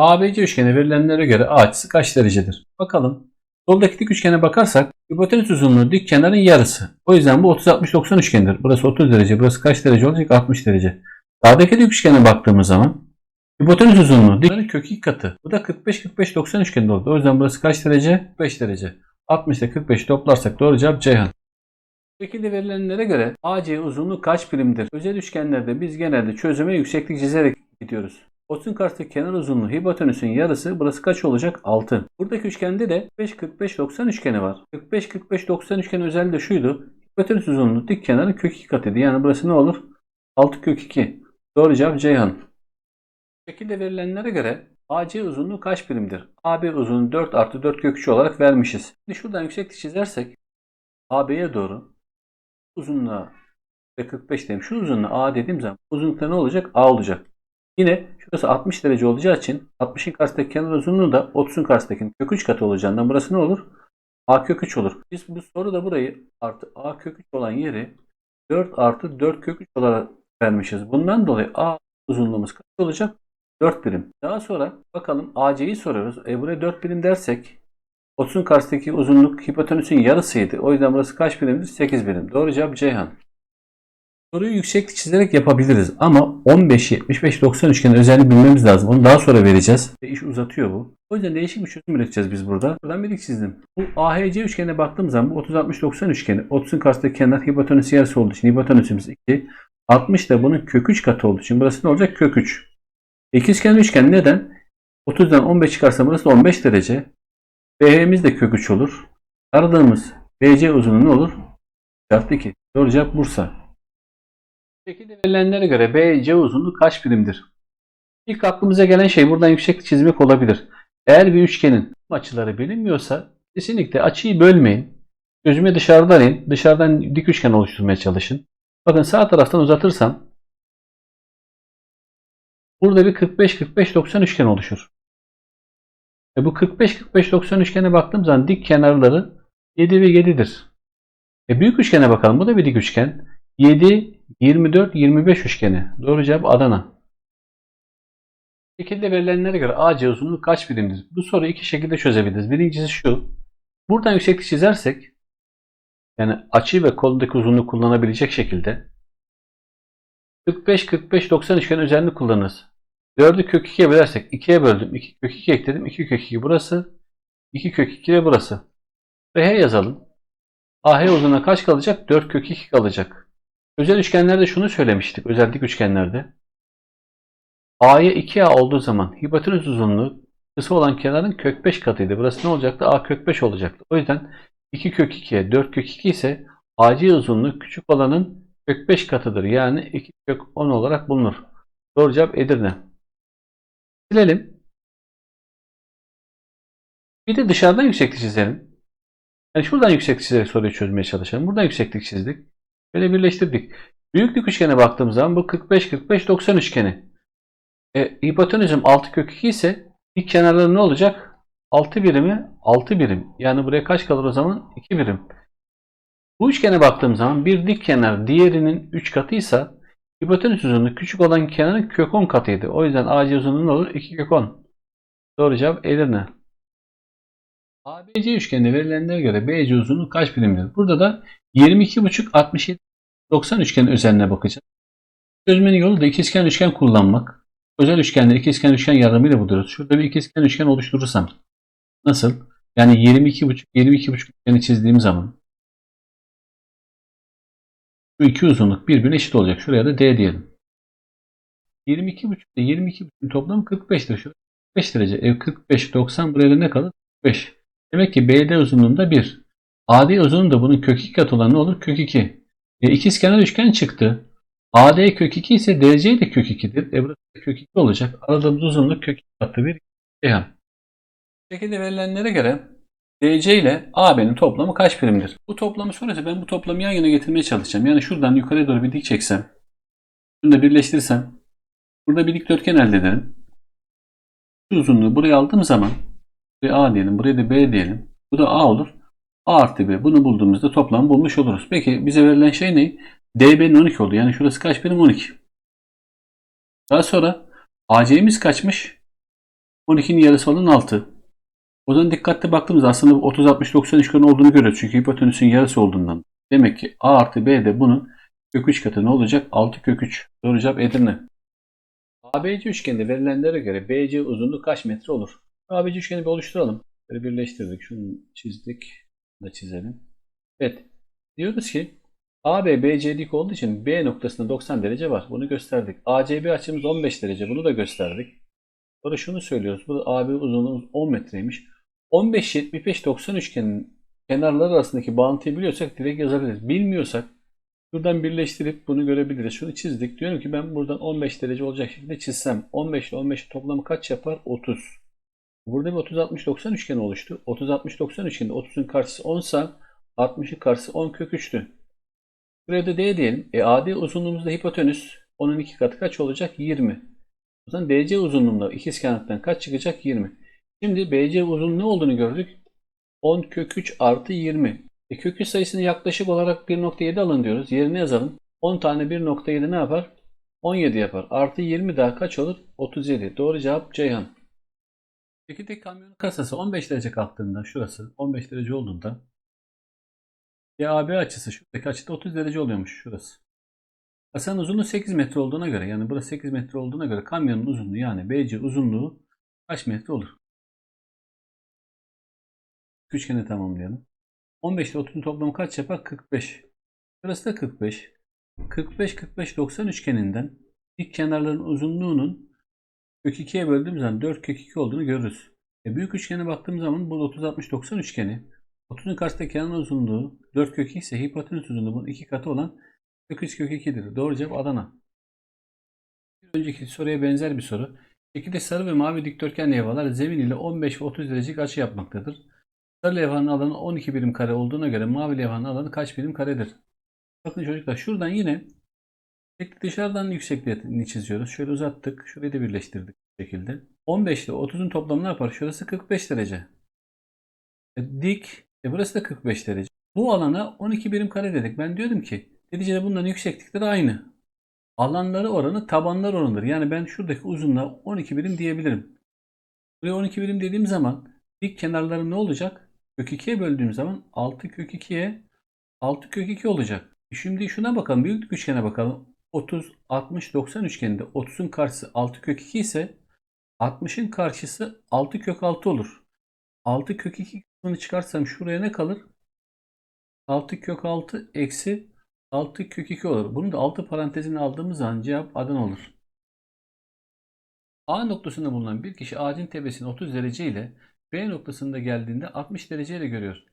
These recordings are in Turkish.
ABC üçgeni verilenlere göre A açısı kaç derecedir? Bakalım. Soldaki dik üçgene bakarsak hipotenüs uzunluğu dik kenarın yarısı. O yüzden bu 30-60-90 üçgenidir. Burası 30 derece. Burası kaç derece olacak? 60 derece. Sağdaki dik üçgene baktığımız zaman hipotenüs uzunluğu dik kenarın kök 2 katı. Bu da 45-45-90 üçgeni oldu. O yüzden burası kaç derece? 5 derece. 60 ile 45 toplarsak doğru cevap Ceyhan. Şekilde verilenlere göre AC uzunluğu kaç birimdir? Özel üçgenlerde biz genelde çözüme yükseklik çizerek gidiyoruz. Otun karşıdaki kenar uzunluğu hipotenüsün yarısı burası kaç olacak? 6. Buradaki üçgende de 45-45-90 üçgeni var. 45-45-90 üçgeni özelliği de şuydu. Hipotenüs uzunluğu dik kenarın kök 2 katıydı. Yani burası ne olur? 6 kök 2. Doğru cevap Ceyhan. Şekilde verilenlere göre AC uzunluğu kaç birimdir? AB uzunluğu 4 artı 4 kök 3 olarak vermişiz. Şimdi şuradan yükseklik çizersek AB'ye doğru uzunluğa ve 45 dedim. Şu uzunluğa A dediğim zaman uzunlukta ne olacak? A olacak. Yine şurası 60 derece olacağı için 60'ın karşısındaki kenar uzunluğu da 30'un karşısındaki kök 3 katı olacağından burası ne olur? A kök 3 olur. Biz bu soruda burayı artı A kök 3 olan yeri 4 artı 4 kök 3 olarak vermişiz. Bundan dolayı A uzunluğumuz kaç olacak? 4 birim. Daha sonra bakalım AC'yi soruyoruz. E buraya 4 birim dersek 30'un karşısındaki uzunluk hipotenüsün yarısıydı. O yüzden burası kaç birimdir? 8 birim. Doğru cevap Ceyhan. Soruyu yükseklik çizerek yapabiliriz ama 15, 75, 90 üçgenin özelliğini bilmemiz lazım. Onu daha sonra vereceğiz. Ve iş uzatıyor bu. O yüzden değişik bir çözüm üreteceğiz biz burada. Buradan bir çizdim. Bu AHC üçgenine baktığım zaman bu 30, 60, 90 üçgeni. 30'un karşısındaki kenar hipotenüsü yarısı olduğu için hipotenüsümüz 2. 60 da bunun kök 3 katı olduğu için burası ne olacak? Kök 3. İkizkenar üçgen neden? 30'dan 15 çıkarsam burası da 15 derece. BH'miz de kök 3 olur. Aradığımız BC uzunluğu ne olur? Çarpı 2. Doğru cevap Bursa. Şekilde verilenlere göre BC uzunluğu kaç birimdir? İlk aklımıza gelen şey buradan yükseklik çizmek olabilir. Eğer bir üçgenin açıları bilinmiyorsa kesinlikle açıyı bölmeyin. Gözüme dışarıdan in. Dışarıdan dik üçgen oluşturmaya çalışın. Bakın sağ taraftan uzatırsam burada bir 45-45-90 üçgen oluşur. E bu 45-45-90 üçgene baktığım zaman dik kenarları 7 ve 7'dir. E büyük üçgene bakalım. Bu da bir dik üçgen. 7, 24, 25 üçgeni. Doğru cevap Adana. Şekilde verilenlere göre AC uzunluğu kaç birimdir? Bu soruyu iki şekilde çözebiliriz. Birincisi şu. Buradan yükseklik çizersek yani açı ve kolundaki uzunluğu kullanabilecek şekilde 45-45-90 üçgen özelliğini kullanırız. 4'ü kök 2'ye bölersek 2'ye böldüm. 2 kök 2 ekledim. 2 kök 2 burası. 2 kök 2 de burası. Ve H yazalım. AH uzunluğuna kaç kalacak? 4 kök 2 kalacak. Özel üçgenlerde şunu söylemiştik. Özellik üçgenlerde. A'ya 2A olduğu zaman hipotenüs uzunluğu kısa olan kenarın kök 5 katıydı. Burası ne olacaktı? A kök 5 olacaktı. O yüzden 2 kök 2'ye 4 kök 2 ise AC uzunluğu küçük olanın kök 5 katıdır. Yani 2 kök 10 olarak bulunur. Doğru cevap Edirne. Silelim. Bir de dışarıdan yükseklik çizelim. Yani şuradan yükseklik çizerek soruyu çözmeye çalışalım. Buradan yükseklik çizdik. Böyle birleştirdik. Büyüklük üçgene baktığımız zaman bu 45-45-90 üçgeni. E, hipotenüsüm 6 kök 2 ise dik kenarları ne olacak? 6 birimi 6 birim. Yani buraya kaç kalır o zaman? 2 birim. Bu üçgene baktığım zaman bir dik kenar diğerinin 3 katıysa hipotenüs uzunluğu küçük olan kenarın kök 10 katıydı. O yüzden AC uzunluğu ne olur? 2 kök 10. Doğru cevap Edirne. ABC üçgenine verilenlere göre BC uzunluğu kaç birimdir? Burada da 22,5 67 90 üçgenin özelliğine bakacağız. Çözmenin yolu da ikizkenar üçgen kullanmak. Özel üçgenleri ikizkenar üçgen yardımıyla buluyoruz. Şurada bir ikizkenar üçgen oluşturursam nasıl? Yani 22,5 22,5 üçgeni çizdiğim zaman bu iki uzunluk birbirine eşit olacak. Şuraya da D diyelim. 22,5 ile 22,5 toplamı 45'tir. Şurada 45 derece. Ev 45 90 buraya da ne kalır? 45. Demek ki BD uzunluğunda 1. AD uzunluğu da bunun kök 2 katı olan ne olur? Kök 2. E, ikizkenar üçgen çıktı. AD kök 2 ise DC de kök 2'dir. E burası da kök 2 olacak. Aradığımız uzunluk kök 2 katı bir Ceyhan. Şekilde verilenlere göre DC ile AB'nin toplamı kaç birimdir? Bu toplamı sonrası ben bu toplamı yan yana getirmeye çalışacağım. Yani şuradan yukarıya doğru bir dik çeksem. Şunu da birleştirirsem. Burada bir dikdörtgen elde ederim. Şu uzunluğu buraya aldığım zaman buraya A diyelim. Buraya da B diyelim. Bu da A olur. A artı B. Bunu bulduğumuzda toplam bulmuş oluruz. Peki bize verilen şey ne? DB'nin 12 oldu. Yani şurası kaç birim? 12. Daha sonra AC'miz kaçmış? 12'nin yarısı olan 6. O zaman dikkatli baktığımızda aslında bu 30 60 90 üçgen olduğunu görüyoruz. Çünkü hipotenüsün yarısı olduğundan. Demek ki A artı B de bunun kök 3 katı ne olacak? 6 kök 3. Doğru cevap Edirne. ABC üçgeninde verilenlere göre BC uzunluğu kaç metre olur? ABC üçgeni bir oluşturalım. Böyle birleştirdik. Şunu çizdik. Bunu da çizelim. Evet. Diyoruz ki AB BC dik olduğu için B noktasında 90 derece var. Bunu gösterdik. ACB açımız 15 derece. Bunu da gösterdik. Sonra şunu söylüyoruz. Bu AB uzunluğumuz 10 metreymiş. 15 75 90 üçgenin kenarları arasındaki bağıntıyı biliyorsak direkt yazabiliriz. Bilmiyorsak şuradan birleştirip bunu görebiliriz. Şunu çizdik. Diyorum ki ben buradan 15 derece olacak şekilde çizsem 15 ile 15 toplamı kaç yapar? 30. Burada bir 30 60 90 üçgeni oluştu. 30 60 90 üçgeninde 30'un karşısı 10 sa 60'ın karşısı 10 kök 3'tü. Buraya da D diyelim. E AD uzunluğumuzda hipotenüs. Onun iki katı kaç olacak? 20. O zaman BC uzunluğunda ikizkenardan kaç çıkacak? 20. Şimdi BC uzunluğu ne olduğunu gördük. 10 kök 3 artı 20. E kök 3 sayısını yaklaşık olarak 1.7 alın diyoruz. Yerine yazalım. 10 tane 1.7 ne yapar? 17 yapar. Artı 20 daha kaç olur? 37. Doğru cevap Ceyhan. Çekirdek kamyonun kasası 15 derece kalktığında şurası 15 derece olduğunda DAB açısı şuradaki açıda 30 derece oluyormuş şurası. Kasanın uzunluğu 8 metre olduğuna göre yani burası 8 metre olduğuna göre kamyonun uzunluğu yani BC uzunluğu kaç metre olur? Üçgeni tamamlayalım. 15 ile 30'un toplamı kaç yapar? 45. Burası da 45. 45 45 90 üçgeninden ilk kenarların uzunluğunun kök 2'ye böldüğüm zaman 4 kök 2 olduğunu görürüz. E büyük üçgene baktığım zaman bu 30 60 90 üçgeni 30'un karşısındaki kenar uzunluğu 4 kök 2 ise hipotenüs uzunluğu bunun 2 katı olan kök 3 kök 2'dir. Doğru cevap Adana. Bir önceki soruya benzer bir soru. Şekilde sarı ve mavi dikdörtgen levhalar zemin ile 15 ve 30 derecelik açı yapmaktadır. Sarı levhanın alanı 12 birim kare olduğuna göre mavi levhanın alanı kaç birim karedir? Bakın çocuklar şuradan yine şekli dışarıdan yüksekliğini çiziyoruz. Şöyle uzattık. Şurayı da birleştirdik bu şekilde. 15 ile 30'un toplamı ne yapar? Şurası 45 derece. E, dik. E, burası da 45 derece. Bu alana 12 birim kare dedik. Ben diyordum ki neticede bunların yükseklikleri aynı. Alanları oranı tabanlar oranıdır. Yani ben şuradaki uzunluğa 12 birim diyebilirim. Buraya 12 birim dediğim zaman dik kenarları ne olacak? Kök 2'ye böldüğüm zaman 6 kök 2'ye 6 kök 2 olacak. E Şimdi şuna bakalım. Büyüklük üçgene bakalım. 30, 60, 90 üçgeninde 30'un karşısı 6 kök 2 ise 60'ın karşısı 6 kök 6 olur. 6 kök 2 kısmını çıkarsam şuraya ne kalır? 6 kök 6 eksi 6 kök 2 olur. Bunu da 6 parantezine aldığımız zaman cevap Adana olur. A noktasında bulunan bir kişi ağacın tepesini 30 derece ile B noktasında geldiğinde 60 derece ile görüyor.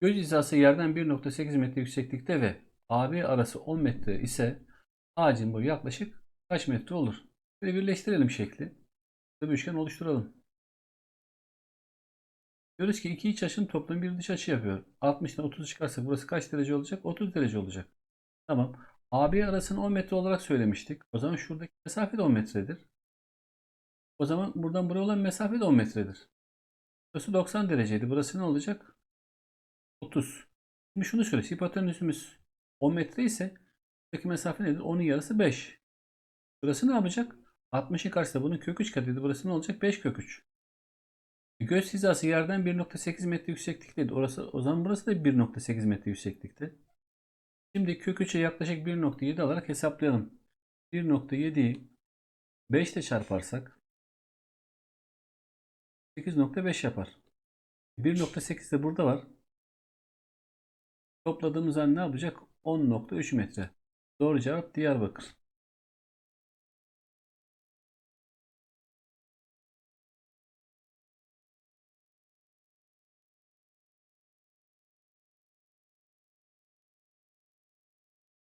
Göz hizası yerden 1.8 metre yükseklikte ve AB arası 10 metre ise ağacın boyu yaklaşık kaç metre olur? Böyle birleştirelim şekli. Bir üçgen oluşturalım. Diyoruz ki iki iç açının toplamı bir dış açı yapıyor. 60'dan 30 çıkarsa burası kaç derece olacak? 30 derece olacak. Tamam. AB arasını 10 metre olarak söylemiştik. O zaman şuradaki mesafe de 10 metredir. O zaman buradan buraya olan mesafe de 10 metredir. Burası 90 dereceydi. Burası ne olacak? 30. Şimdi şunu söyle. Hipotenüsümüz 10 metre ise buradaki mesafe nedir? 10'un yarısı 5. Burası ne yapacak? 60'ın karşısında bunun kök 3 katıydı. Burası ne olacak? 5 kök 3. Göz hizası yerden 1.8 metre yükseklikteydi. Orası, o zaman burası da 1.8 metre yükseklikte. Şimdi kök 3'e yaklaşık 1.7 alarak hesaplayalım. 1.7'yi 5 ile çarparsak 8.5 yapar. 1.8 de burada var. Topladığımız an ne yapacak? 10.3 metre. Doğru cevap Diyarbakır.